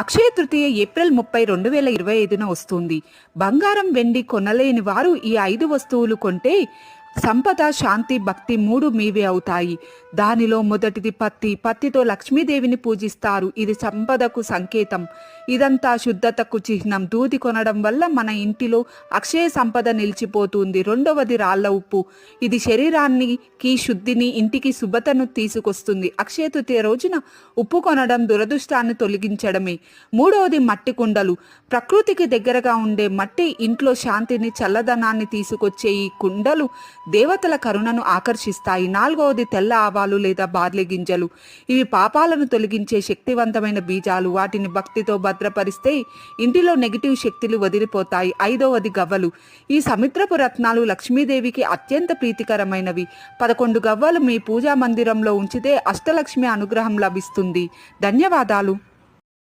Akshaya Tritiya April ముప్పై రెండు వేల ఇరవై ఐదున వస్తుంది. బంగారం వెండి కొనలేని వారు ఈ ఐదు వస్తువులు కొంటే సంపద శాంతి భక్తి మూడు మీవే అవుతాయి. దానిలో మొదటిది పత్తి. పత్తితో లక్ష్మీదేవిని పూజిస్తారు. ఇది సంపదకు సంకేతం. ఇదంతా శుద్ధతకు చిహ్నం. దూది కొనడం వల్ల మన ఇంటిలో అక్షయ సంపద నిలిచిపోతుంది. రెండవది రాళ్ళ ఉప్పు. ఇది శరీరానికి శుద్ధిని ఇంటికి శుభతను తీసుకొస్తుంది. అక్షయ తృతీయ రోజున ఉప్పు కొనడం దురదృష్టాన్ని తొలగించడమే. మూడవది మట్టి కుండలు. ప్రకృతికి దగ్గరగా ఉండే మట్టి ఇంట్లో శాంతిని చల్లదనాన్ని తీసుకొచ్చే ఈ కుండలు దేవతల కరుణను ఆకర్షిస్తాయి. నాలుగవది తెల్ల ఆవాలు లేదా బార్లీ గింజలు. ఇవి పాపాలను తొలగించే శక్తివంతమైన బీజాలు. వాటిని భక్తితో భద్రపరిస్తే ఇంటిలో నెగిటివ్ శక్తులు వదిలిపోతాయి. ఐదవది గవ్వలు. ఈ సముద్రపు రత్నాలు లక్ష్మీదేవికి అత్యంత ప్రీతికరమైనవి. పదకొండు గవ్వలు మీ పూజా మందిరంలో ఉంచితే అష్టలక్ష్మి అనుగ్రహం లభిస్తుంది. ధన్యవాదాలు.